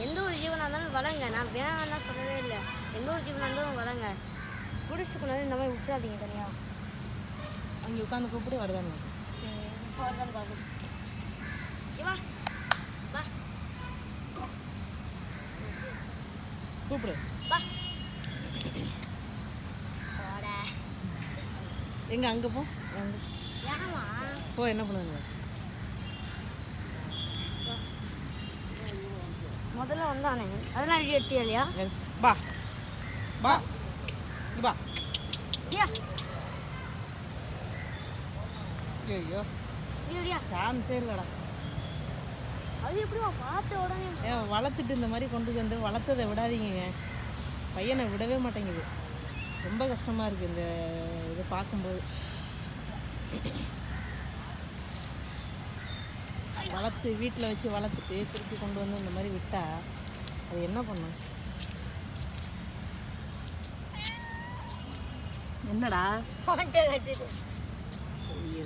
எந்த ஒரு ஜீவனாக இருந்தாலும் வளங்க நான் வேணாம்லாம் சொல்லவே இல்லை. எந்த ஒரு ஜீவனாக இருந்தாலும் வளங்க பிடிச்சி கொண்டாந்து இந்த மாதிரி விட்டுறாதீங்க தனியா. அங்கே உட்காந்து கூப்பிட்டு வருதானே. இப்போ வருதான்னு பார்க்கணும் வா. வா கூப்பிடு. வா. எங்க அங்கே போ. போ என்ன பண்ணுங்க முதல்ல வந்தானே? அதெல்லாம் எடுத்தியா இல்லையா பா. பா. பா. ஐயோ சான்ஸே இல்லைடா. அது எப்படிமா பார்த்த உடனே? ஏன் வளர்த்துட்டு இந்த மாதிரி கொண்டு வந்து வளர்த்ததை விடாதீங்க. பையனை விடவே மாட்டேங்குது. ரொம்ப கஷ்டமாக இருக்குது இந்த இதை பார்க்கும்போது. வளர்த்து வீட்டில் வச்சு வளர்த்துட்டு திருப்பி கொண்டு வந்து இந்த மாதிரி விட்டா அது என்ன பண்ணும் என்னடா? ஐயோ.